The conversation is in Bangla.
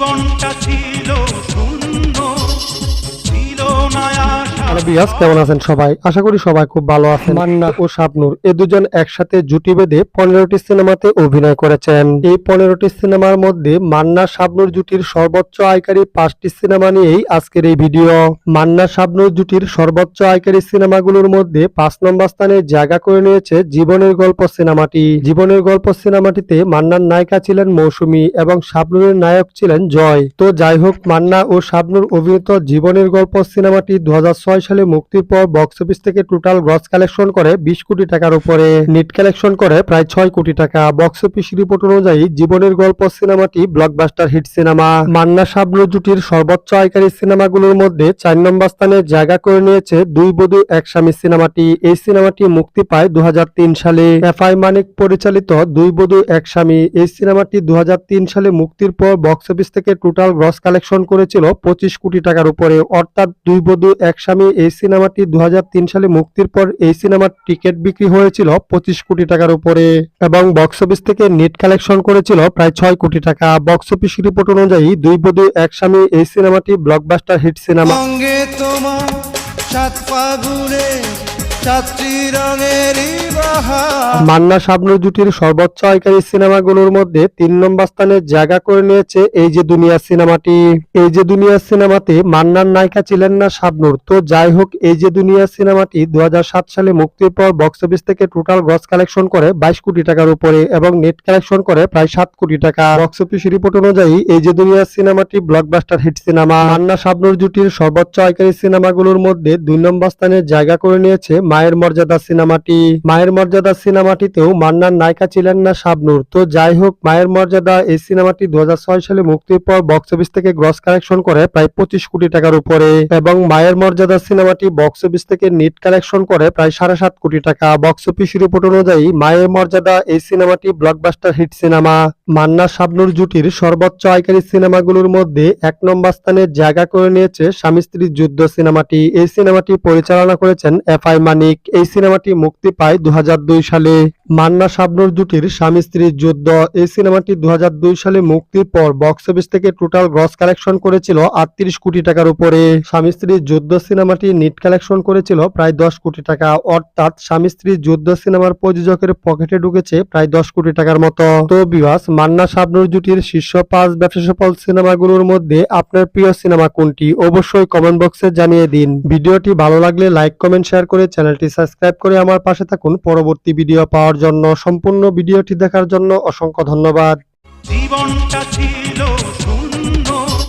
জীবনটা ছিল শূন্য। হ্যালো বিয়াস কেমন আছেন সবাই? আশা করি সবাই খুব ভালো আছেন। মান্না। ও শাবনুর এ দুজন একসাথে জুটি বেঁধে পনেরোটি সিনেমাতে অভিনয় করেছেন। এই পনেরোটি সিনেমার মধ্যে মান্না শাবনুর জুটির সর্বোচ্চ আয়কারী পাঁচটি সিনেমা নিয়েই আজকের এই ভিডিও। মান্না শাবনুর জুটির সর্বোচ্চ আয়কারী সিনেমাগুলোর মধ্যে পাঁচ নম্বর স্থানে জায়গা করে নিয়েছে জীবনের গল্প সিনেমাটি। জীবনের গল্প সিনেমাটিতে মান্নার নায়িকা ছিলেন মৌসুমী এবং শাবনুরের নায়ক ছিলেন জয়। তো যাই হোক মান্না ও শাবনুর অভিনীত জীবনের গল্প সিনেমাটি দু হাজার ছয় সালে মুক্তির পর বক্স অফিস থেকে টোটাল গ্রস কালেকশন করে বিশ কোটি টাকার উপরে। নেট কালেকশন করে প্রায় ছয় কোটি টাকা। বক্স অফিস রিপোর্ট অনুযায়ী জীবনের গল্প সিনেমাটি blockbuster hit cinema Manna Shabnur জুটির সর্বোচ্চ আয়কারী সিনেমাগুলোর মধ্যে চার নম্বর স্থানে জায়গা করে নিয়েছে দুই বধূ, এক স্বামী সিনেমাটি। এই সিনেমাটি মুক্তি পায় দুই হাজার তিন সালে। এফ আই মানিক পরিচালিত দুই বধূ, এক স্বামী। এই সিনেমাটি দু হাজার তিন সালে মুক্তির পর বক্স অফিস থেকে টোটাল গ্রস কালেকশন করেছিল পঁচিশ কোটি টাকার উপরে। অর্থাৎ দুই বধূ, এক স্বামী এই সিনেমাটি দুহাজার তিন সালে মুক্তির পর এই সিনেমার টিকিট বিক্রি হয়েছিল পঁচিশ কোটি টাকার উপরে এবং বক্স অফিস থেকে নেট কালেকশন করেছিল প্রায় ছয় কোটি টাকা। বক্স অফিস রিপোর্ট অনুযায়ী দুই বধু, এক স্বামী এই সিনেমাটি blockbuster hit cinema Manna Shabnur জুটির সর্বোচ্চ আয়কারী সিনেমাগুলোর মধ্যে তিন নম্বর স্থানে জায়গা করে নিয়েছে এই যে দুনিয়া সিনেমাটি। এই যে দুনিয়া সিনেমাতে মান্নার নায়িকা ছিলেন না শাবনুর। তো যাই হোক, এই যে দুনিয়া সিনেমাটি দু হাজার সাত সালে মুক্তির পর বক্স অফিস থেকে টোটাল গ্রস কালেকশন করে বাইশ কোটি টাকার উপরে এবং নেট কালেকশন করে প্রায় সাত কোটি টাকা। বক্স অফিস রিপোর্ট অনুযায়ী এই যে দুনিয়া সিনেমাটি blockbuster hit cinema Manna Shabnur জুটির সর্বোচ্চ আয়কারী সিনেমাগুলোর মধ্যে দুই নম্বর স্থানে জায়গা করে নিয়েছে মায়ের মর্যাদা সিনেমাটি। মায়ের মর্যাদা সিনেমাটিতেও মান্নার নায়িকা ছিলেন না শাবনুর। তো যাই হোক, মায়ের মর্যাদা এই সিনেমাটি দু সালে মুক্তির পর বক্স অফিস থেকে গ্রস কালেকশন করে প্রায় পঁচিশ কোটি টাকার উপরে। এবং মায়ের মর্যাদা সিনেমাটি বক্স অফিস থেকে নিট কালেকশন করে প্রায় সাড়ে সাত কোটি টাকা। বক্স অফিস রিপোর্ট অনুযায়ী, মায়ের মর্যাদা এই সিনেমাটি blockbuster hit cinema Manna Shabnur জুটির সর্বোচ্চ আয়কারী সিনেমাগুলোর মধ্যে এক নম্বর স্থানে জায়গা করে নিয়েছে স্বামী স্ত্রীর যুদ্ধ সিনেমাটি। এই সিনেমাটি পরিচালনা করেছেন এফ আই মানিক এই সিনেমাটি মুক্তি পায় দু হাজার দুই সালে। মান্না শাবনুর জুটির স্বামী স্ত্রীর যুদ্ধ। এই সিনেমাটি দু হাজার দুই সালে মুক্তির পর বক্স অফিস থেকে টোটাল গ্রস কালেকশন করেছিল আটত্রিশ কোটি টাকার উপরে। স্বামী স্ত্রীর যুদ্ধ সিনেমাটি নেট কালেকশন করেছিল প্রায় দশ কোটি টাকা। অর্থাৎ স্বামী স্ত্রীর যুদ্ধ সিনেমার প্রযোজকের পকেটে ঢুকেছে প্রায় দশ কোটি টাকার মতো। তো বিভাস মান্না শাবনুর জুটির শীর্ষ পাঁচ ব্যবসা সফল সিনেমাগুলোর মধ্যে আপনার প্রিয় সিনেমা কোনটি? অবশ্যই কমেন্ট বক্সে জানিয়ে দিন। ভিডিওটি ভালো লাগলে লাইক কমেন্ট শেয়ার করে চ্যানেলটি সাবস্ক্রাইব করে আমার পাশে থাকুন। পরবর্তী ভিডিও পাওয়ার জন্য সম্পূর্ণ ভিডিওটি দেখার জন্য অসংখ্য ধন্যবাদ। জীবনটা ছিল